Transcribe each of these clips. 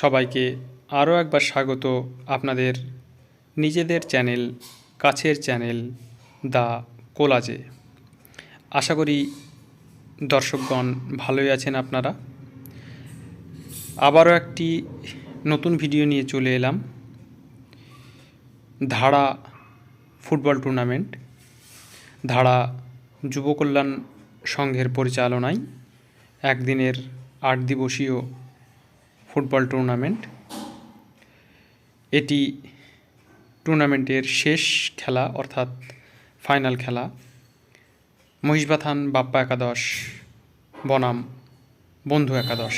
সবাইকে আরও একবার স্বাগত আপনাদের নিজেদের চ্যানেল, কাছের চ্যানেল, দ্য কোলাজে। আশা করি দর্শকগণ ভালোই আছেন আপনারা। আবারও একটি নতুন ভিডিও নিয়ে চলে এলাম। ধারা ফুটবল টুর্নামেন্ট। ধারা যুব কল্যাণ সংঘের পরিচালনায় একদিনের আট দিবসীয় ফুটবল টুর্নামেন্ট। এটি টুর্নামেন্টের শেষ খেলা, অর্থাৎ ফাইনাল খেলা। মহিষবাথান বাপ্পা একাদশ, বনাম বন্ধু একাদশ।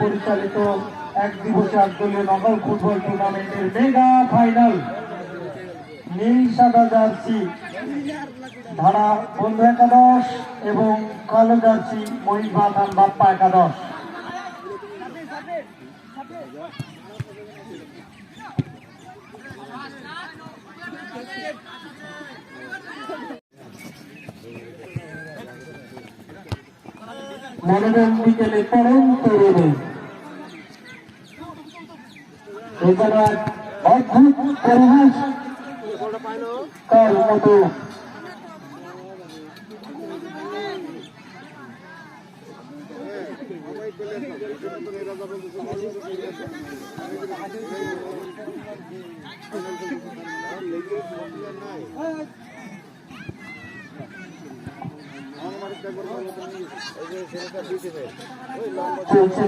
পরিচালিত এক দিবসে ফুটবল টুর্নামেন্টের মেগা ফাইনাল। নীল জার্সি ধারা বন্ধু একাদশ এবং কালো জার্সি মহিষ বাথান বাপ্পা একাদশ। মনোরম বিকেলে পরন্ত রোদে এখানে এক অদ্ভুত পরিবেশ তার মতো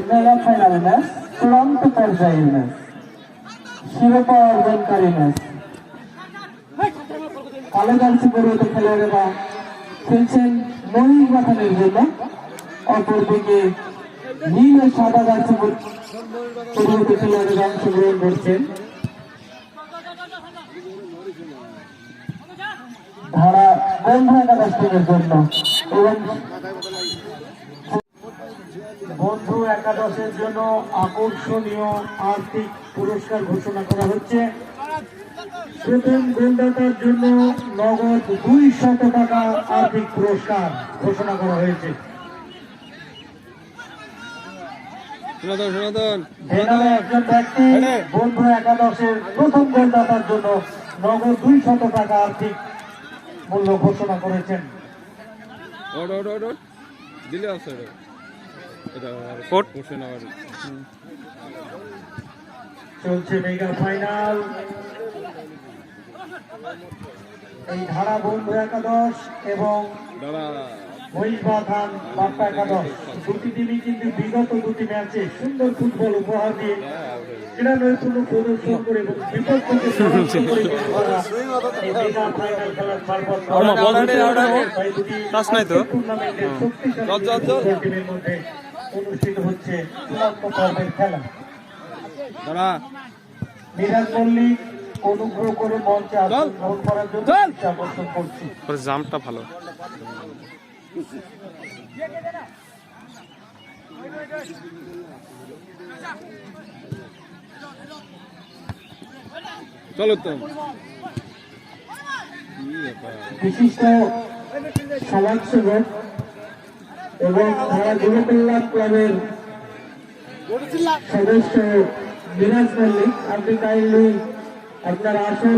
মেগা ফাইনাল ম্যাচ চূড়ান্ত পর্যায়ের ম্যাচ শিরোপা অর্জনকারী ম্যাচ জার্সি পরিহিত খেলোয়াড়েরা। খেলছেন মহিষ বাথানের জন্য। অপরদিকে নীল ও সাদা জার্সি পরিহিত খেলোয়াড়েরা, অংশগ্রহণ করছেন। ধারা বন্ধু একাদশ টিমের জন্য? এবং বন্ধু একাদশের জন্য আকর্ষণীয় আর্থিক পুরস্কার ঘোষণা করা হচ্ছে। প্রথম গোলদাতার জন্য নগদ দুই শত টাকা আর্থিক পুরস্কার ঘোষণা করা হয়েছে। একজন ব্যক্তি বন্ধু একাদশের প্রথম গোলদাতার জন্য নগদ দুই শত টাকা আর্থিক মূল্য ঘোষণা করেছেন। দিলে আছে চলছে মেগা ফাইনাল। এই ধারা বন্ধু একাদশ এবং দাদা। মহিষবাথান বাপ্পা একাদশ। দুটি টিমই কিন্তু বিগত দুটি ম্যাচে সুন্দর ফুটবল উপহার দিয়ে ক্রীড়া নৈপুণ্য প্রদর্শন করে এবং বিপক্ষকে করে শক্তিশালী মধ্যে অনুষ্ঠিত হচ্ছে চূড়ান্ত পর্বের খেলা। মিরাজ মল্লিক অনুগ্রহ করে মঞ্চে আসন গ্রহণ করার জন্য চল। দৃষ্টি করছি। জামটা ভালো। চলো তো। বিশিষ্ট সমাজসেবক এবং ধারা যুব কল্যাণ ক্লাবের সদস্য মিরাজ মল্লিক আপনি কাইন্ডলি আপনার আসন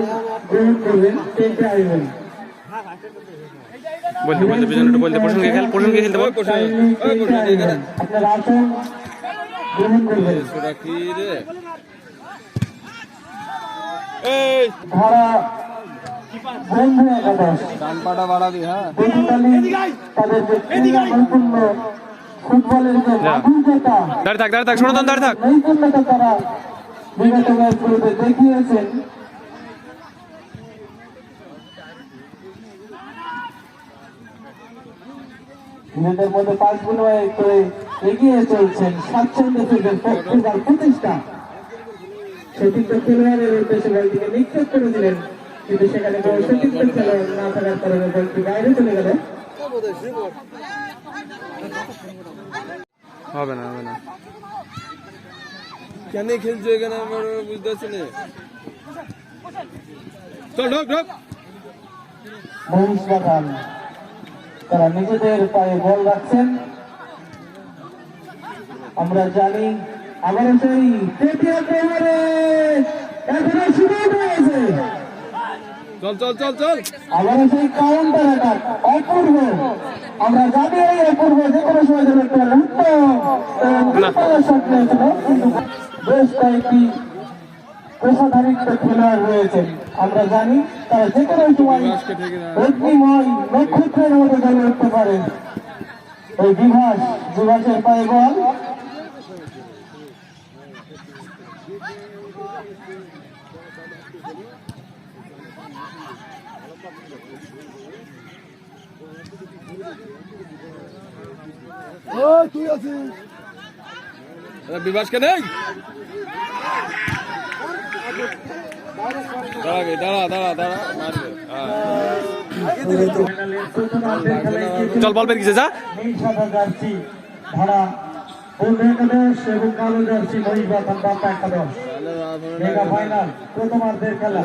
গ্রহণ করবেন টেন্টে আসবেন। বলতে বলতে পিছনে বলতে প্রসঙ্গে খেল প্রসঙ্গে খেলতে বল। আপনার আসন গ্রহণ করবেন। ওটা কি রে এই। ধারা বন্ধু একাদশ ডান পাটা বাড়াবি হ্যাঁ। তাদের যে ক্রীড়া ফুটবলের যে মাধুর্যতা দাঁড়িয়ে থাক দাঁড়িয়ে থাক সনাতন দাঁড়িয়ে থাক। নৈপুণ্যতা তারা বিগত ম্যাচগুলোতে দেখিয়েছেন। নিজেদের মধ্যে পাঁচ বিনিময় করে এগিয়ে চলছেন স্বাচ্ছন্দ্য থেকে পক্ষের প্রতিষ্ঠা। সতীর্থ খেলোয়াড়ের উদ্দেশ্যে বলটিকে নিক্ষেপ করে দিলেন। কিন্তু সেখানে কোনো সতীর্থ খেলোয়াড় না থাকার কারণে বলটি বাইরে চলে গেল। হবে না হবে না। কেন খেলছো এখানে? আমার বুঝতে পারছি না। চল ঢোক ঢোক। মহিষ তারা নিজেদের পায়ে বল রাখছেন। আমরা জানি আবার সেই তৃতীয় ওভারে এখনও শুরু হয়েছে চল চল চল চল। আবার সেই কাউন্টার অ্যাটাক অপূর্ব। আমরা জানি এই অপূর্ব যে কোনো সময় যেন একটা শট নিয়েছিল কিন্তু বেশ কয়েকটি পেশাধারিত্ব খেলোয়াড় রয়েছে আমরা জানি তারা যে কোনো সময় অগ্নিময় নক্ষত্রের মতো জ্বলে উঠতে পারে। এই বিভাস বিভাসের পায়ে বল। এরা বিভাসকে নেই দাঁড়াবে দাঁড়া দাঁড়া দাঁড়া চল বল বের গেছে যা। একাদশ এবং কালো জার্সি একাদশ মেগা ফাইনাল প্রথমার্ধের খেলা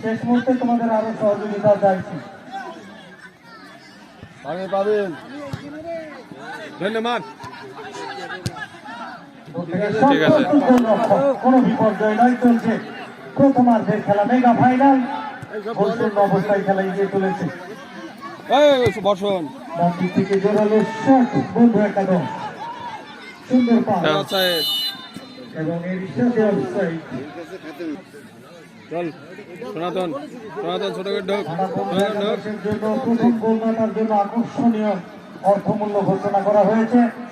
শেষ মুহূর্তে তোমাদের আরও সহযোগিতা চাইছি পাবেন পাবেন। ধন্যবাদ। ঠিক আছে। কোনো বিপর্যয় নয় চলছে। প্রথমার্ধের খেলা মেগা ফাইনাল। গোলশূন্য অবস্থায় খেলা এগিয়ে চলেছে। এই বর্ষণ ডান দিক থেকে জোরালো শট বন্ধু একাদশ সুন্দর পাস। এবং এর সাথে অফসাইড চল সনাতন সনাতন ছোট ঢোক জন্য প্রথম গোলদাতার জন্য আকর্ষণীয় অর্থমূল্য ঘোষণা করা হয়েছে। হ্যাঁ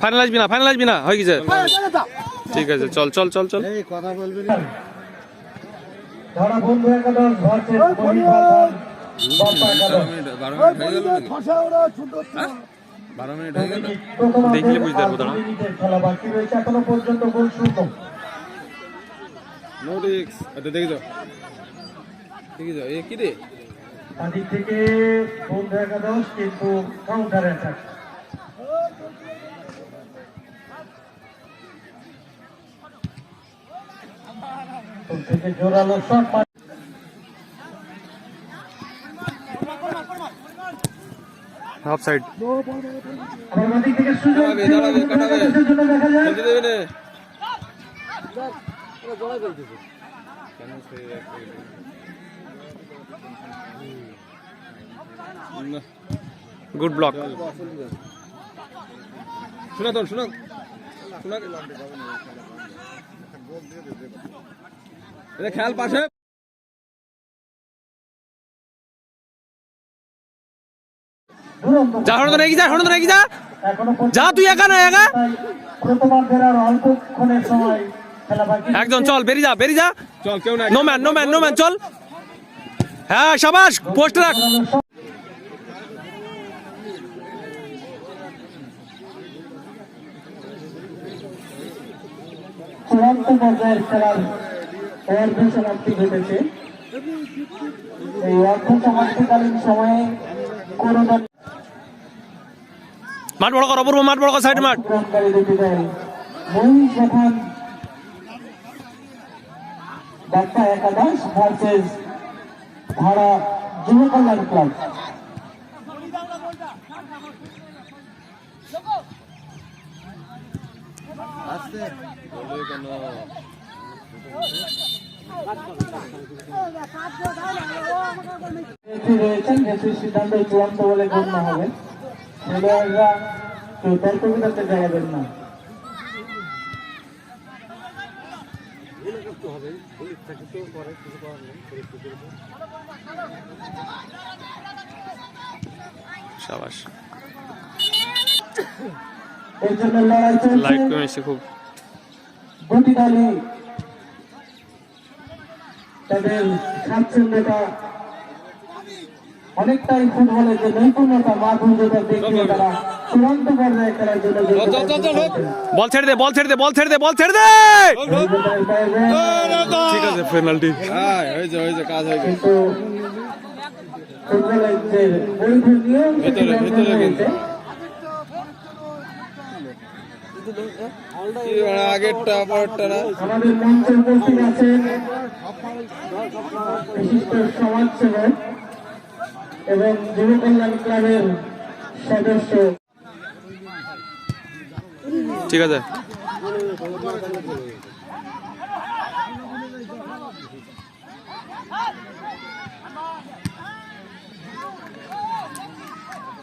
ফাইনাল আসবি না ফাইনাল আসবি না হয়ে গেছে। ঠিক আছে চল চল চল চল। হয়ে হ্যাঁ? হয়ে গেল। প্রথম দেখলে বুঝতে পারব দাঁড়া। আট মিনিটের খেলা বাকি রয়েছে এখনও পর্যন্ত গোল শূন্য। নো রিক্স এটা দেখে যাও। দেখে যাও। এ কি রে? আদিক থেকে বন্ধু একাদশ কিন্তু কাউন্টার অ্যাটাক থেকে জোরালো শট হাফ সাইড আমার থেকে সুযোগ জন্য দেখা যায় না না গুড ব্লক শোনা শোনা। এটা খেয়াল পাশে যা হরদন এগিয়ে যা হরদন এগিয়ে যা। যা তুই একা না একা। তাই প্রথমার্ধের আর অল্পক্ষণের সময় খেলা বাকি একজন চল বেরিয়ে যা বেরিয়ে যা। চল কেউ না no man no man no man চল। হ্যাঁ সাবাস পোস্ট রাখ। চূড়ান্ত পর্যায়ের খেলার অর্ধ সমাপ্তি ঘটেছে। এই অর্ধ সমাপ্তিকালীন সময়ে করোনা মাঠ বড় কর অপূর্ব মাঠ বড় কর সাইড মাঠ। মহিষ যখন বাচ্চা একাদশ ভার্সেস ভাড়া যুব কল্যাণ ক্লাব রয়েছেন নেত্রীর সিদ্ধান্ত চূড়ান্ত বলে গণ্য হবে। খেলোয়াড়রা কেউ তর্ক বিতর্কে জড়াবেন না। সাবাস। এর জন্য লড়াই লাইক কমেছে খুব। দুটি দলই তাদের স্বাচ্ছন্দ্যতা অনেকটাই ফুটবলের যে নৈপুণ্যতা মাধুর্যতা দেখিয়ে তারা চূড়ান্ত পর্যায়ে খেলার জন্য চল, চল, চল, চল, চল। বল ছেড়ে দে বল ছেড়ে দে বল ছেড়ে দে বল ছেড়ে দে! ঠিক আছে পেনাল্টি। হ্যাঁ হয়েছে হয়েছে কাজ হয়ে গেছে। ফুটবলের যে বৈধ নিয়ম ভেতরে, ভেতরে কিন্তু। হয়েছে কি মানে আগেরটা পরেরটা না আমাদের মঞ্চে উপস্থিত আছেন বিশিষ্ট সমাজসেবক এবং যুব কল্যাণ ক্লাবের সদস্য ঠিক আছে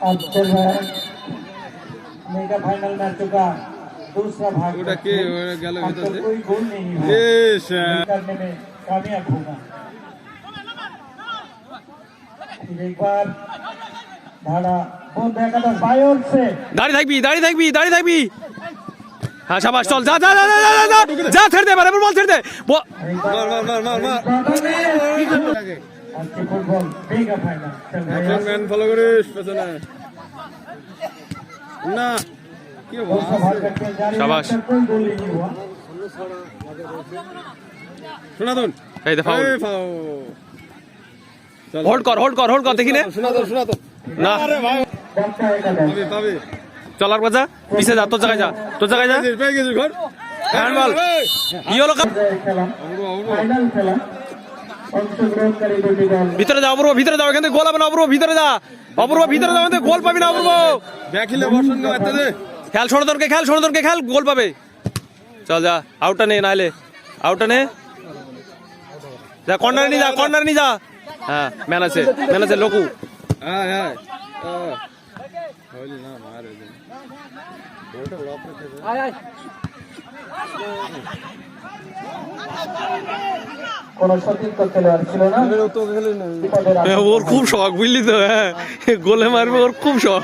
अफजल है मेगा फाइनल मैच का दूसरा भाग ওটা কে ওটা গেল अब ভিতর तो দিয়ে कोई गोल नहीं हुआ ইস, करने में कामयाब होगा फिर एक बार धाड़ा बहुत एकादश बायोर से দাঁড়িয়ে থাকবি দাঁড়িয়ে থাকবি দাঁড়িয়ে থাকবি হ্যাঁ সাবাস চল যা যা যা যা, যা, যা, যা, যা ছেড়ে দে এবার এবার বল ছেড়ে দে ব- মার মার মার মার মার आज के फुटबॉल मेगा फाइनल चल रहा অ্যাকশন है ম্যান ফলো করিস পেছনে না চলার বাজা। পিছে যা তোর জায়গায় যা তোর জায়গায় যা। ভিতরে যা অপূর্ব ভিতরে যাও এখান থেকে গোল হবে না অপূর্ব ভিতরে যা। অপূর্ব ভিতরে যাও গোল পাবি না অপূর্ব। দেখিলে বসন্ত খেল সনদনকে খেল সনদনকে খেল গোল পাবে। চল যা আউটটা নে নাহলে আউটটা নে। যা কর্নারে নিয়ে যা কর্নারে নিয়ে যা। হ্যাঁ ম্যান আছে ম্যান আছে লোকু। হ্যাঁ হ্যাঁ। না না না হ্যাঁ, ওর খুব শখ বুঝলি তো? হ্যাঁ গোলে মারবে ওর খুব শখ।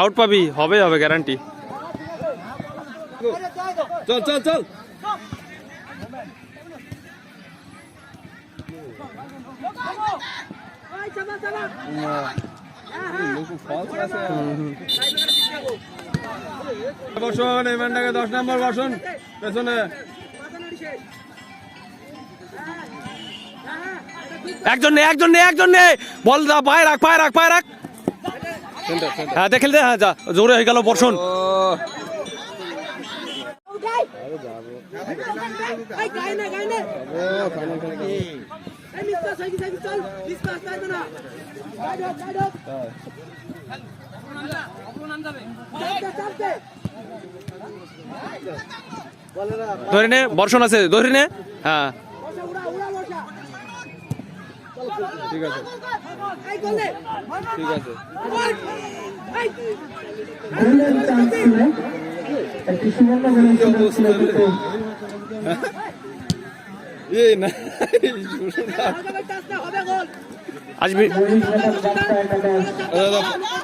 আউট পাবি হবে হবে গ্যারান্টি চল চল চল। বসুন এই ম্যানটাকে দশ নম্বর বসুন পেছনে। একজন নে একজন নে একজন নে। বল দা পায়ে রাখ পায়ে রাখ পায়ে রাখ। হ্যাঁ দেখে হ্যাঁ যা জোরে হয়ে গেল বর্ষণ। ধরে নে বর্ষণ আছে ধরে নে হ্যাঁ। ঠিক আছে। ঠিক আছে।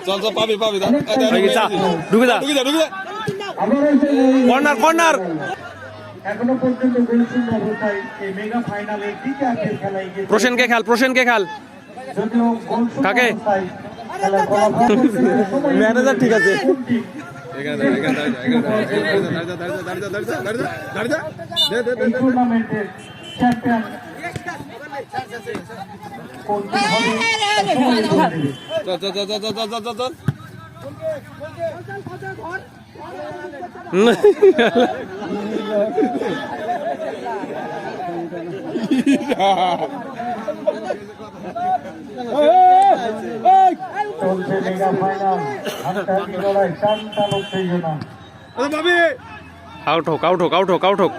চল চল পাবি পাবি ঢুকে যা। ঢুকে যা ঢুকে যা। Corner corner. এখনও পর্যন্ত গোলশূন্য অবস্থায় এই মেগা ফাইনালের দ্বিতীয়ার্ধের খেলায় গিয়ে প্রসেনকে খেল প্রসেনকে খেল যদিও গোলশূন্য কাকে? ম্যানেজার ঠিক আছে। টুর্নামেন্টের চ্যাম্পিয়ন। চল চল চল চল চল চল চল চল চল চল ঘর চলছে মেগা ফাইনাল হাততালি লড়াই টান টান উত্তেজনা আউট হোক আউট হোক আউট হোক আউট হোক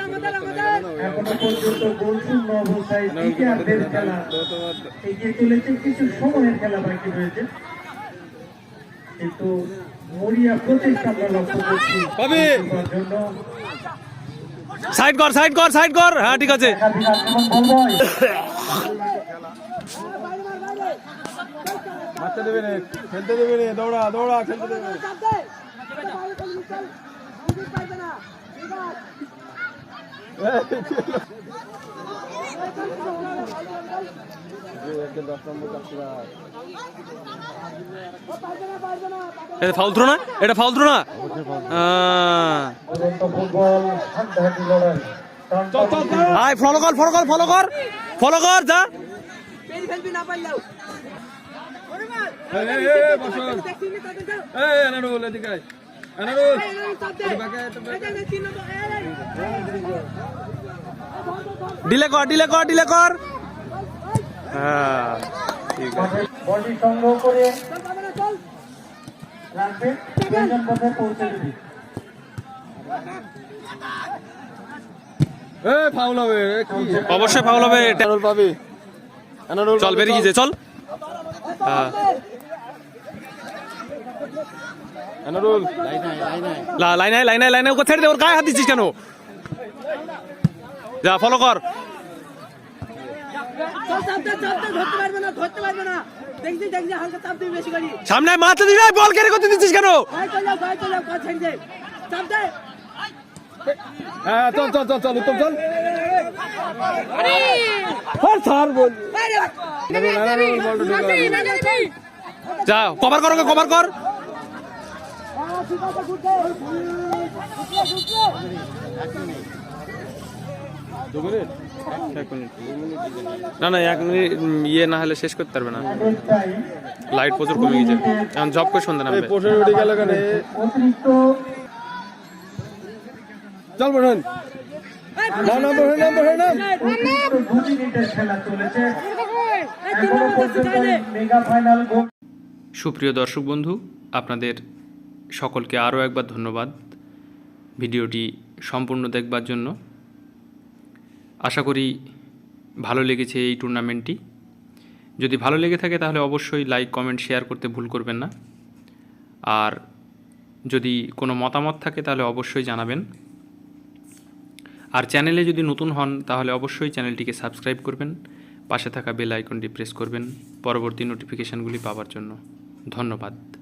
আমাদের আমাদের এখনও পর্যন্ত গোলশূন্য অবস্থায় দ্বিতীয়ার্ধের খেলা এগিয়ে চলেছে কিছু সময়ের খেলা বাকি রয়েছে কিন্তু মরিয়া প্রচেষ্টা লক্ষ্য করছি। জন্য সাইড কর সাইড কর সাইড কর হ্যাঁ ঠিক আছে মারতে দেবে রে খেলতে দেবে রে দৌড়া দৌড়া খেলতে দেবে না এটা ফাউল থ্রো না? এটা ফাউল থ্রো না? আয় ফলো কর ফলো কর ফলো কর ফলো কর, যা। ডিলে কর ডিলে কর ডিলে কর। হ্যাঁ ঠিক আছে। বডি সংগ্রহ করে চল পাবে না চল রাখবে প্রয়োজন পথে পৌঁছে দিবি হবে, অবশ্যই ফাউল হবে এনারুল পাবি। এনারুল চল বেরিয়ে গেছে চল। হ্যাঁ। এনারুল, লা- লাইনে লাইনে লাইনে ওকে ছেড়ে দে ওর গায়ে হাত দিচ্ছিস কেন? যা ফলো কর। সামনে মারতে না, বল কেড়ে করতে দিচ্ছিস কেন? হ্যাঁ, চল, চল, চল, চল, উত্তম। যা কভার কর ওকে কভার কর। দু মিনিট? না না এক মিনিট ইয়ে না হলে শেষ করতে পারবে না। লাইট প্রচুর কমে গেছে। এখন জব করে সন্ধ্যা নামবে। চল, বসেন। সুপ্রিয় দর্শক বন্ধু আপনাদের সকলকে আরও একবার ধন্যবাদ। ভিডিওটি সম্পূর্ণ দেখবার জন্য। আশা করি ভালো লেগেছে এই টুর্নামেন্টটি যদি ভালো লেগে থাকে তাহলে অবশ্যই লাইক কমেন্ট শেয়ার করতে ভুল করবেন না। আর যদি কোনো মতামত থাকে তাহলে অবশ্যই জানাবেন। আর চ্যানেলে যদি নতুন হন তাহলে অবশ্যই চ্যানেলটিকে সাবস্ক্রাইব করবেন। পাশে থাকা বেল আইকনটি প্রেস করবেন। পরবর্তী নোটিফিকেশানগুলি পাওয়ার জন্য। ধন্যবাদ।